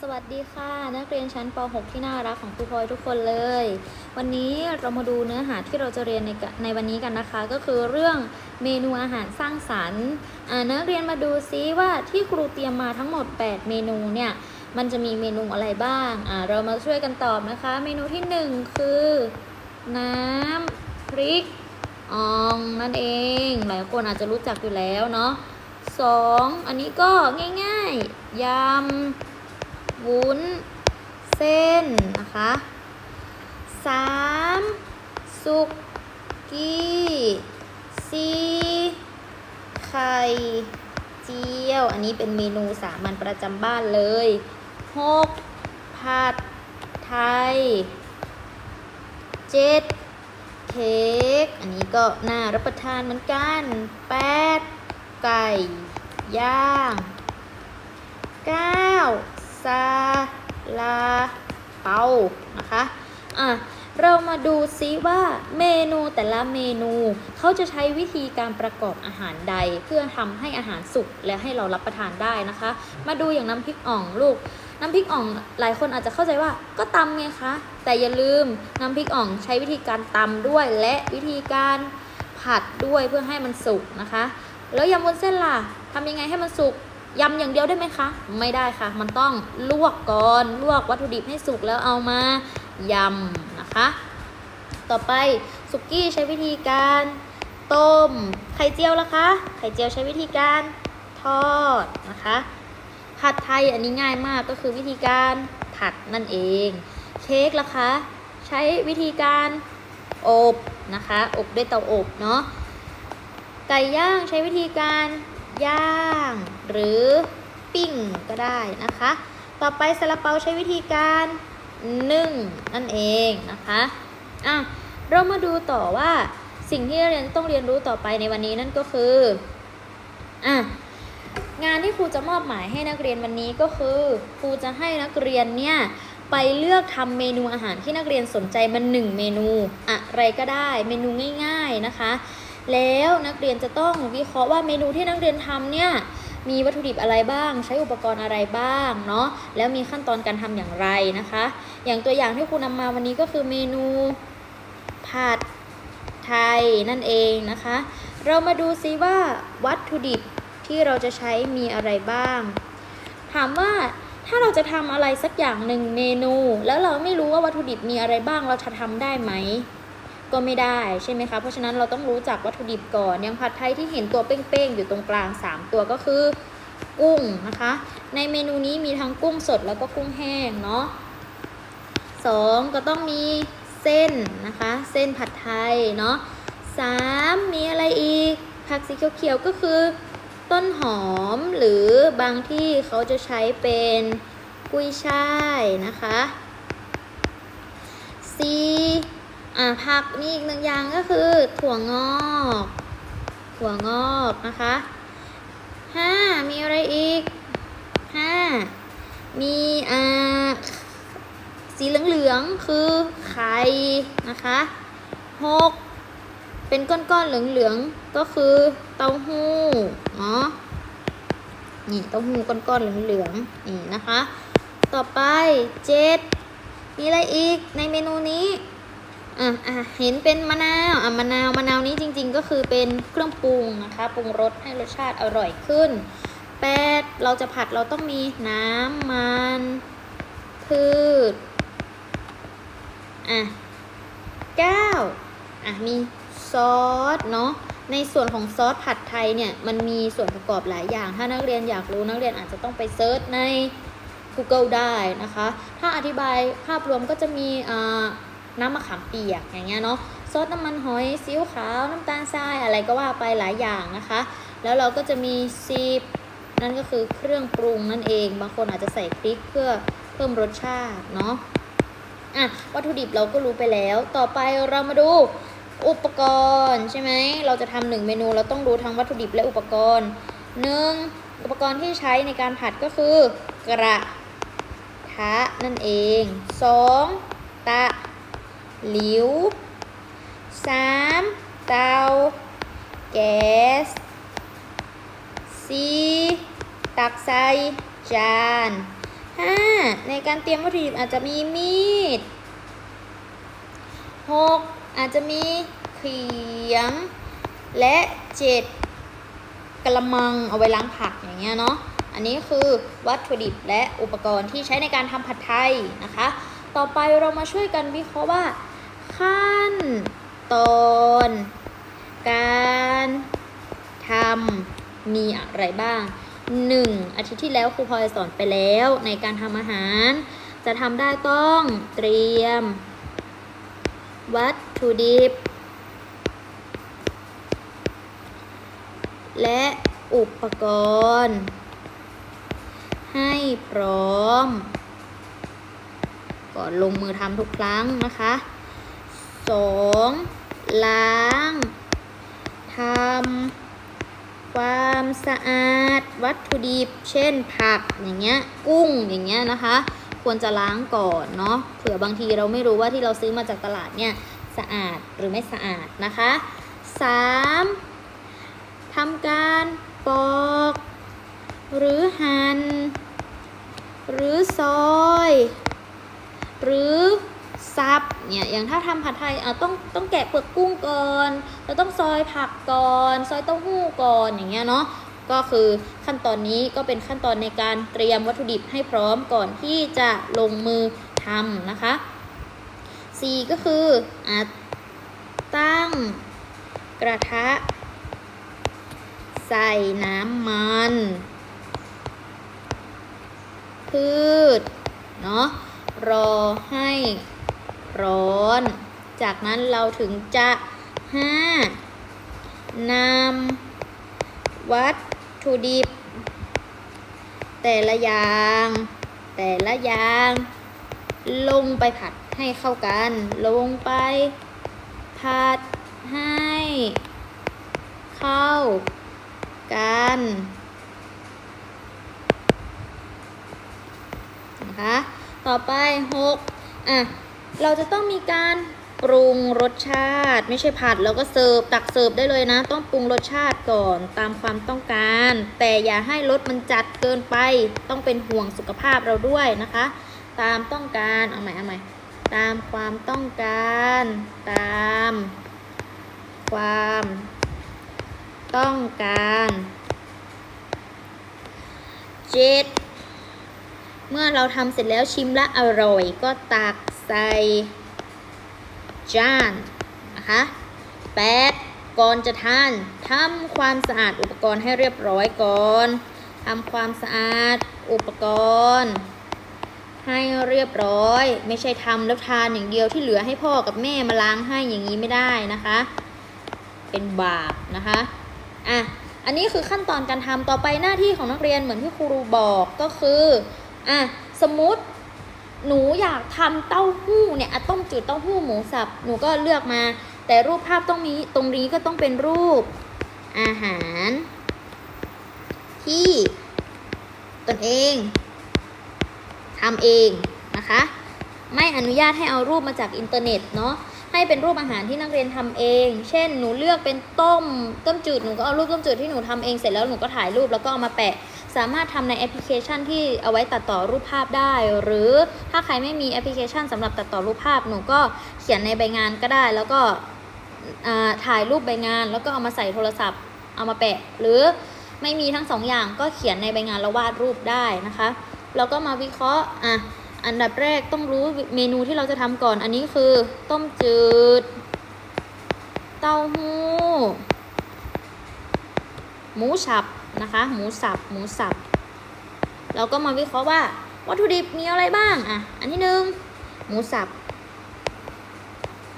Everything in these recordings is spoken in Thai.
สวัสดีค่ะ นักเรียนชั้นป .6 ที่น่ารักของครูพลอยทุกคนเลย วันนี้เรามาดูเนื้อหาที่เราจะเรียนในในวันนี้กันนะคะ ก็คือเรื่องเมนูอาหารสร้างสรรค์นักเรียนมาดูซิว่าที่ครูเตรียมมาทั้งหมด 8 เมนูเนี่ยมันจะมีเมนูอะไรบ้างเรามาช่วยกันตอบนะคะ เมนูที่ 1 คือ น้ำพริกอ่องนั่นเอง หลายคนอาจจะรู้จักอยู่แล้วเนาะสองอันนี้ก็ง่าย ๆยำ วุ้น เส้นนะคะสามสุกี้สี่ไข่เจียว อันนี้เป็นเมนูสามัญประจำบ้านเลยหกผัดไทยเจ็ดเค้ก อันนี้ก็น่ารับประทานเหมือนกันแปดไก่ ย่าง9 ซาลาเปานะคะอะเรามาดูซิว่าเมนูแต่ละเมนูเขาจะใช้วิธีการประกอบอาหารใด เพื่อทำให้อาหารสุกและให้เรารับประทานได้นะคะ มาดูอย่างน้ำพริกอ่องลูก น้ำพริกอ่องหลายคนอาจจะเข้าใจว่าก็ตำไงคะ แต่อย่าลืมน้ำพริกอ่องใช้วิธีการตำด้วย และวิธีการผัดด้วยเพื่อให้มันสุกนะคะ แล้วยำวุ้นเส้นล่ะทำยังไงให้มันสุก ยำอย่างเดียวได้ไหมคะ ไม่ได้ค่ะ มันต้องลวกก่อนลวกวัตถุดิบให้สุกแล้วเอามายำนะคะ ต่อไปสุกี้ใช้วิธีการต้ม ไข่เจียวล่ะคะ ไข่เจียวใช้วิธีการทอดนะคะผัดไทยอันนี้ง่ายมากก็คือวิธีการผัดนั่นเอง เค้กล่ะคะ ใช้วิธีการอบนะคะ อบด้วยเตาอบเนาะไก่ย่างใช้วิธีการ ย่าง หรือปิ้งก็ได้นะคะ ต่อไปซาลาเปาใช้วิธีการนึ่งนั่นเองนะคะอะเรามาดูต่อว่าสิ่งที่นักเรียนต้องเรียนรู้ต่อไปในวันนี้นั่นก็คืออะงานที่ครูจะมอบหมายให้นักเรียนวันนี้ก็คือครูจะให้นักเรียนเนี่ยไปเลือกทำเมนูอาหารที่นักเรียนสนใจมันหนึ่งเมนูอะไรก็ได้ เมนูง่าย ๆนะคะ แล้วนักเรียนจะต้องวิเคราะห์ว่าเมนูที่นักเรียนทำเนี่ยมีวัตถุดิบอะไรบ้าง ใช้อุปกรณ์อะไรบ้างเนาะแล้วมีขั้นตอนการทำอย่างไรนะคะ อย่างตัวอย่างที่ครูนำมาวันนี้ก็คือเมนูผัดไทยนั่นเองนะคะ เรามาดูซิว่าวัตถุดิบที่เราจะใช้มีอะไรบ้าง ถามว่าถ้าเราจะทำอะไรสักอย่างหนึ่งเมนู แล้วเราไม่รู้ว่าวัตถุดิบมีอะไรบ้างเราจะทำได้ไหม ก็ไม่ได้ใช่ไหมคะเพราะฉะนั้นเราต้องรู้จักวัตถุดิบก่อนอย่างผัดไทยที่เห็นตัวเป้งๆอยู่ตรงกลาง 3 ตัวก็คือกุ้งนะคะ ในเมนูนี้มีทั้งกุ้งสดแล้วก็กุ้งแห้งเนาะสองก็ต้องมีเส้นนะคะ เส้นผัดไทยเนาะสามมีอะไรอีก ผักสีเขียวๆก็คือ ต้นหอมหรือบางที่เขาจะใช้เป็นกุยช่ายนะคะสี่ อ่าผักมีอีกหนึ่งอย่างก็คือ ถั่วงอก ถั่วงอกนะคะห้ามีอะไรอีกห้ามีอ่าสีเหลืองๆคือไข่นะคะหกเป็นก้อนๆเหลืองๆก็คือเต้าหู้เนาะนี่เต้าหู้ก้อนๆเหลืองๆนี่นะคะ ต่อไปเจ็ดมีอะไรอีกในเมนูนี้ อะอะเห็นเป็นมะนาวอะมะนาวมะนาวนี้จริง ๆ ก็คือเป็นเครื่องปรุงนะคะปรุงรสให้รสชาติอร่อยขึ้นแปดเราจะผัดเราต้องมีน้ำมันพืชอะเก้าอะมีซอสเนาะในส่วนของซอสผัดไทยเนี่ยมันมีส่วนประกอบหลายอย่าง ถ้านักเรียนอยากรู้นักเรียนอาจจะต้องไปเซิร์ชใน Google ได้นะคะ ถ้าอธิบายภาพรวมก็จะมีอ่า น้ำมะขามเปียกอย่างเงี้ยเนาะซอสน้ำมันหอยซีอิ๊วขาวน้ำตาลทรายอะไรก็ว่าไปหลายอย่างนะคะ แล้วเราก็จะมีซีบนั่นก็คือเครื่องปรุงนั่นเอง บางคนอาจจะใส่พริกเพื่อเพิ่มรสชาติเนาะอะวัตถุดิบเราก็รู้ไปแล้ว ต่อไปเรามาดูอุปกรณ์ใช่ไหม เราจะทำหนึ่งเมนูเราต้องรู้ทั้งวัตถุดิบและอุปกรณ์หนึ่งอุปกรณ์ที่ใช้ในการผัดก็คือกระทะนั่นเองสองตะ หลิว 3. เตาแก๊ส 4. ตักใส่จานห้าในการเตรียมวัตถุดิบอาจจะมีมีดหกอาจจะมีเขียง และเจ็ดกระมังเอาไว้ล้างผักอย่างเงี้ยเนาะอันนี้คือวัตถุดิบและอุปกรณ์ที่ใช้ในการทำผัดไทยนะคะ ต่อไปเรามาช่วยกันวิเคราะห์ว่า ขั้นตอน การทำมีอะไรบ้าง 1. อาทิตย์ที่แล้วครูพลอยสอนไปแล้วในการทำอาหาร จะทำได้ต้องเตรียม วัตถุดิบ และอุปกรณ์ ให้พร้อม ก่อนลงมือทำทุกครั้งนะคะ 2. ล้างทำความสะอาดวัตถุดิบ เช่นผักอย่างเงี้ยกุ้งอย่างเงี้ยนะคะ ควรจะล้างก่อนเนาะเผื่อบางทีเราไม่รู้ว่าที่เราซื้อมาจากตลาดเนี่ยสะอาดหรือไม่สะอาดนะคะ 3. ทำการปอกหรือหัน่นหรือซอย หรือ ซับเนี่ยอย่างถ้าทำผัดไทยอะต้องต้องแกะเปลือกกุ้งก่อนแล้วต้องซอยผักก่อน ซอยเต้าหู้ก่อนอย่างเงี้ยเนาะก็คือขั้นตอนนี้ก็เป็นขั้นตอนในการเตรียมวัตถุดิบให้พร้อมก่อนที่จะลงมือทำนะคะ4ก็คืออตั้งกระทะ ใส่น้ำมัน พืช เนาะรอให้ ร้อน จากนั้นเราถึงจะห้านำวัตถุดิบ แต่ละอย่าง แต่ละอย่าง ลงไปผัดให้เข้ากัน ลงไป ผัดให้ เข้ากันนะคะ ต่อไป6อะ เราจะต้องมีการปรุงรสชาติ ไม่ใช่ผัดแล้วก็เสิร์ฟตักเสิร์ฟได้เลยนะ ต้องปรุงรสชาติก่อนตามความต้องการ แต่อย่าให้รสมันจัดเกินไป ต้องเป็นห่วงสุขภาพเราด้วยนะคะ ตามต้องการเอาใหม่เอาใหม่ตามความต้องการ ตาม ความ ต้องการเจ็ดเมื่อเราทำเสร็จแล้วชิมและอร่อยก็ตัก ใส่จานนะคะแปดก่อนจะทานทำความสะอาดอุปกรณ์ให้เรียบร้อยก่อนทำความสะอาดอุปกรณ์ ให้เรียบร้อย ไม่ใช่ทำแล้วทานอย่างเดียวที่เหลือให้พ่อกับแม่มาล้างให้อย่างนี้ไม่ได้นะคะ เป็นบาปนะคะอะอันนี้คือขั้นตอนการทำต่อไปหน้าที่ของนักเรียนเหมือนที่ครูบอกก็คืออะสมมติ หนูอยากทำเต้าหู้เนี่ยต้มจืดเต้าหู้หมูสับหนูก็เลือกมา แต่รูปภาพต้องมีตรงนี้ก็ต้องเป็นรูปอาหาร ที่ตนเองทำเองนะคะ ไม่อนุญาตให้เอารูปมาจากอินเทอร์เน็ตเนาะให้เป็นรูปอาหารที่นักเรียนทำเอง เช่น หนูเลือกเป็นต้ม ต้มจืด หนูก็เอารูปต้มจืดที่หนูทำเองเสร็จแล้วหนูก็ถ่ายรูปแล้วก็เอามาแปะ สามารถทำในแอปพลิเคชันที่เอาไว้ตัดต่อรูปภาพได้ หรือถ้าใครไม่มีแอปพลิเคชันสำหรับตัดต่อรูปภาพหนูก็เขียนในใบงานก็ได้ แล้วก็ถ่ายรูปใบงาน แล้วก็เอามาใส่โทรศัพท์ เอามาแปะ หรือไม่มีทั้งสองอย่างก็เขียนในใบงานแล้ววาดรูปได้นะคะแล้วก็มาวิเคราะห์อะอันดับแรกต้องรู้เมนูที่เราจะทำก่อน อันนี้คือ ต้มจืด เต้าหู้ หมูสับนะคะ หมูสับ หมูสับ เราก็มาวิเคราะห์ว่า วัตถุดิบมีอะไรบ้าง อะ อันที่หนึ่งหมูสับ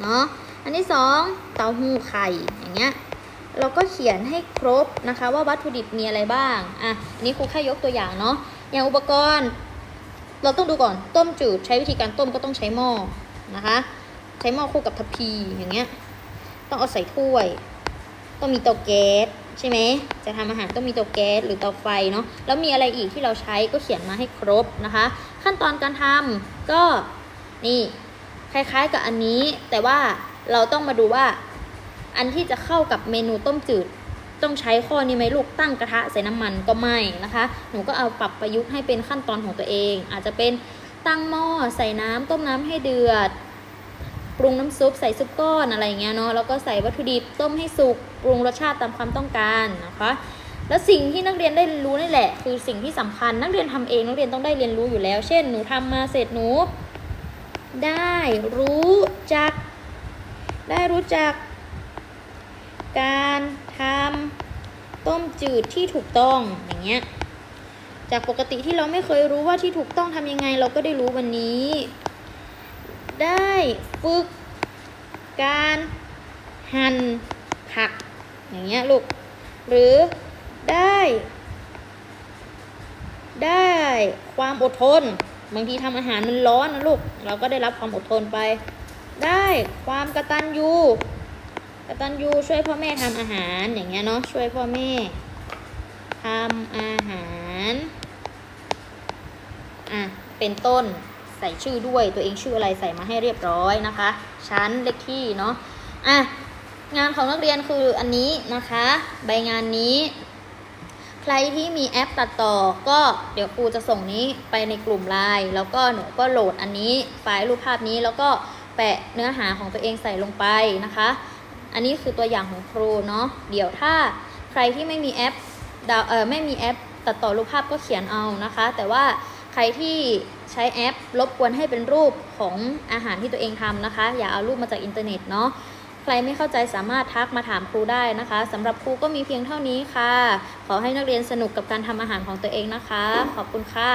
เนาะอันที่สองเต้าหู้ไข่ อย่างเงี้ย เราก็เขียนให้ครบนะคะว่าวัตถุดิบมีอะไรบ้าง อะ อันนี้ครูแค่ยกตัวอย่างเนาะ อย่างอุปกรณ์ เราต้องดูก่อน ต้มจืด ใช้วิธีการต้มก็ต้องใช้หม้อ นะคะ ใช้หม้อคู่กับทัพพี อย่างเงี้ย ต้องเอาใส่ถ้วย ต้องมีเตาแก๊ส ใช่ไหมจะทำอาหารต้องมีเตาแก๊สหรือเตาไฟเนาะแล้วมีอะไรอีกที่เราใช้ก็เขียนมาให้ครบนะคะ ขั้นตอนการทำก็นี่คล้ายๆกับอันนี้ แต่ว่าเราต้องมาดูว่าอันที่จะเข้ากับเมนูต้มจืดต้องใช้ข้อนี้ไหมลูกตั้งกระทะใส่น้ำมันก็ไม่นะคะ หนูก็เอาปรับประยุกต์ให้เป็นขั้นตอนของตัวเอง อาจจะเป็นตั้งหม้อใส่น้ำต้มน้ำให้เดือด ปรุงน้ำซุปใส่ซุปก้อนอะไรเงี้ยเนาะแล้วก็ใส่วัตถุดิบต้มให้สุกปรุงรสชาติตามความต้องการนะคะแล้วสิ่งที่นักเรียนได้รู้นี่แหละ คือสิ่งที่สำคัญนักเรียนทำเองนักเรียนต้องได้เรียนรู้อยู่แล้ว เช่นหนูทำมาเสร็จหนู ได้รู้จัก ได้รู้จัก การทำต้มจืดที่ถูกต้องอย่างเงี้ยจากปกติที่เราไม่เคยรู้ว่าที่ถูกต้องทำยังไง เราก็ได้รู้วันนี้ ได้ฝึก การหั่นผัก อย่างเงี้ยลูก หรือได้ ได้ความอดทน บางทีทำอาหารมันร้อนนะลูก เราก็ได้รับความอดทนไป ได้ความกระตันยูกระตันยูช่วยพ่อแม่ทำอาหารอย่างเงี้ยเนาะช่วยพ่อแม่ทำอาหาร อะ เป็นต้น ใส่ชื่อด้วยตัวเองชื่ออะไรใส่มาให้เรียบร้อยนะคะ ชั้นเลขที่เนาะอะงานของนักเรียนคืออันนี้นะคะ ใบงานนี้ ใครที่มีแอปตัดต่อก็เดี๋ยวครูจะส่งนี้ไปในกลุ่มไลน์แล้วก็หนูก็โหลดอันนี้ไฟล์รูปภาพนี้แล้วก็แปะเนื้อหาของตัวเองใส่ลงไปนะคะ อันนี้คือตัวอย่างของครูเนาะเดี๋ยวถ้าใครที่ไม่มีแอปดาวเออไม่มีแอปตัดต่อรูปภาพก็เขียนเอานะคะ แต่ว่า ใครที่ใช้แอปรบกวนให้เป็นรูปของอาหารที่ตัวเองทำนะคะ อย่าเอารูปมาจากอินเทอร์เน็ตเนาะใครไม่เข้าใจสามารถทักมาถามครูได้นะคะสำหรับครูก็มีเพียงเท่านี้ค่ะ ขอให้นักเรียนสนุกกับการทำอาหารของตัวเองนะคะ ขอบคุณค่ะ